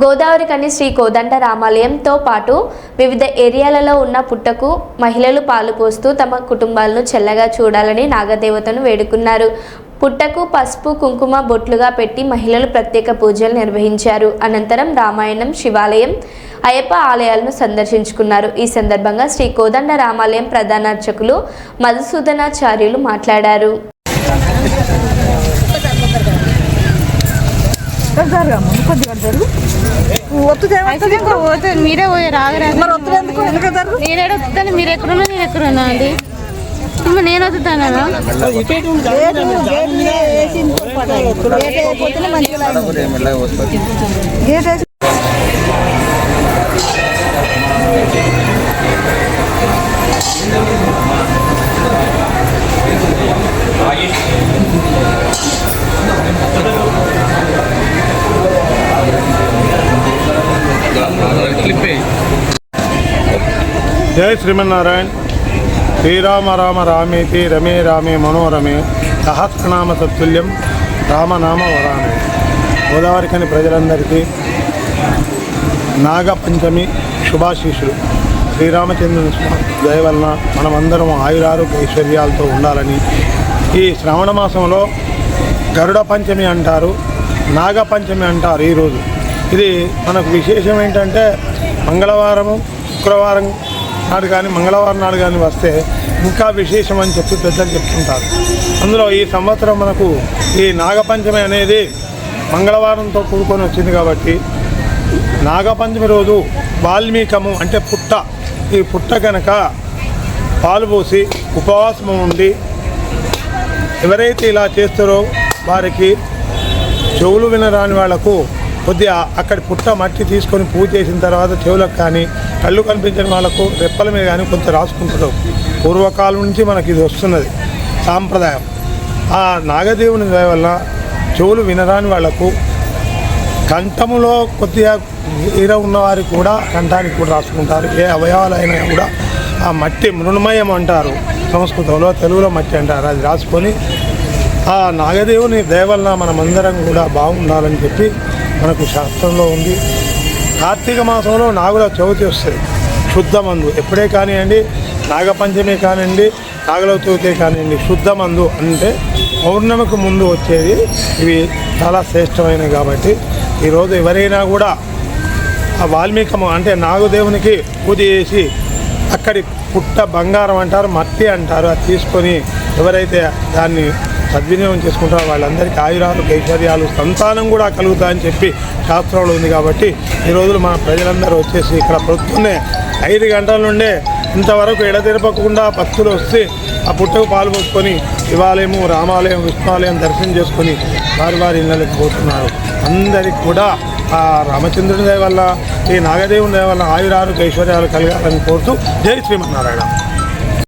గోదావరి కని శ్రీ కోదండ రామాలయంతో పాటు వివిధ ఏరియాలలో ఉన్న పుట్టకు మహిళలు పాలు పోస్తూ తమ కుటుంబాలను చల్లగా చూడాలని నాగదేవతను వేడుకున్నారు. పుట్టకు పసుపు కుంకుమ బొట్లుగా పెట్టి మహిళలు ప్రత్యేక పూజలు నిర్వహించారు. అనంతరం రామాయణం శివాలయం అయ్యప్ప ఆలయాలను సందర్శించుకున్నారు. ఈ సందర్భంగా శ్రీ కోదండ రామాలయం ప్రధానార్చకులు మధుసూదనాచార్యులు మాట్లాడారు. మీరే పోయి రాగరాదు నేనే వస్తాను మీరు ఎక్కడున్నా నేను ఎక్కడున్నా అండి. నేను వస్తాను గేటు జై శ్రీమన్నారాయణ. శ్రీరామ రామ రామేతి రమే రామే మనోరమే. సహస్రనామ తత్తుల్యం రామనామ వరామే. గోదావరికని ప్రజలందరికీ నాగపంచమి శుభాశీషులు శ్రీరామచంద్రుని స్వామి దయ వలన మనమందరం ఆయురారోగ్య ఐశ్వర్యాలతో ఉండాలని ఈ శ్రావణ మాసంలో గరుడ పంచమి అంటారు నాగపంచమి అంటారు ఈరోజు ఇది మనకు విశేషం ఏంటంటే మంగళవారము శుక్రవారం నాడు కానీ మంగళవారం నాడు కానీ వస్తే ఇంకా విశేషం అని చెప్పి పెద్దలు చెప్తుంటారు. అందులో ఈ సంవత్సరం మనకు ఈ నాగపంచమి అనేది మంగళవారంతో కూడుకొని వచ్చింది కాబట్టి నాగపంచమి రోజు వాల్మీకము అంటే పుట్ట. ఈ పుట్ట కనుక పాలు పోసి ఉపవాసం ఉండి ఎవరైతే ఇలా చేస్తారో వారికి చెవులు వినరాని వాళ్ళకు కొద్దిగా అక్కడ పుట్ట మట్టి తీసుకొని పూజ చేసిన తర్వాత చెవులకు కానీ కళ్ళు కనిపించని వాళ్ళకు రెప్పల మీద కానీ కొంత రాసుకుంటారు. పూర్వకాలం నుంచి మనకి ఇది వస్తున్నది సాంప్రదాయం. ఆ నాగదేవుని దయ వల్ల చెవులు వినరాని వాళ్ళకు కంఠములో కొద్దిగా ఈర ఉన్నవారికి కూడా కంఠానికి కూడా రాసుకుంటారు. ఏ అవయవాలైనా కూడా ఆ మట్టి మృణమయం అంటారు. సంస్కృతంలో తెలుగులో మట్టి అంటారు. అది రాసుకొని ఆ నాగదేవుని దయ వలన మనమందరం కూడా బాగుండాలని చెప్పి మనకు శాస్త్రంలో ఉంది. కార్తీక మాసంలో నాగుల చవితి వస్తుంది. శుద్ధ మందు ఎప్పుడే కానివ్వండి నాగపంచమి కానివ్వండి నాగుల చవితి కానివ్వండి శుద్ధ మందు అంటే పౌర్ణమికి ముందు వచ్చేది ఇవి చాలా శ్రేష్టమైనవి కాబట్టి ఈరోజు ఎవరైనా కూడా ఆ వాల్మీకము అంటే నాగదేవునికి పూజ చేసి అక్కడి పుట్ట బంగారం అంటారు మట్టి అంటారు అది తీసుకొని ఎవరైతే దాన్ని సద్వినియోగం చేసుకుంటారు వాళ్ళందరికీ ఆయురాలు ఐశ్వర్యాలు సంతానం కూడా కలుగుతాయని చెప్పి శాస్త్రంలో ఉంది కాబట్టి ఈ రోజులు మన ప్రజలందరూ వచ్చేసి ఇక్కడ పొద్దున్నే ఐదు గంటల నుండే ఇంతవరకు ఎడతెరపకుండా భక్తులు వస్తే ఆ పుట్టకు పాలు పోసుకొని శివాలయము రామాలయం విష్ణువాలయం దర్శనం చేసుకొని వారి వారి ఇళ్ళకి పోతున్నారు. అందరికి కూడా ఆ రామచంద్రుని దయ వల్ల ఈ నాగదేవుని దయ వల్ల ఆయురారు ఐశ్వర్యాలు కలగాలని కోరుతూ జై శ్రీమన్నారాయణ.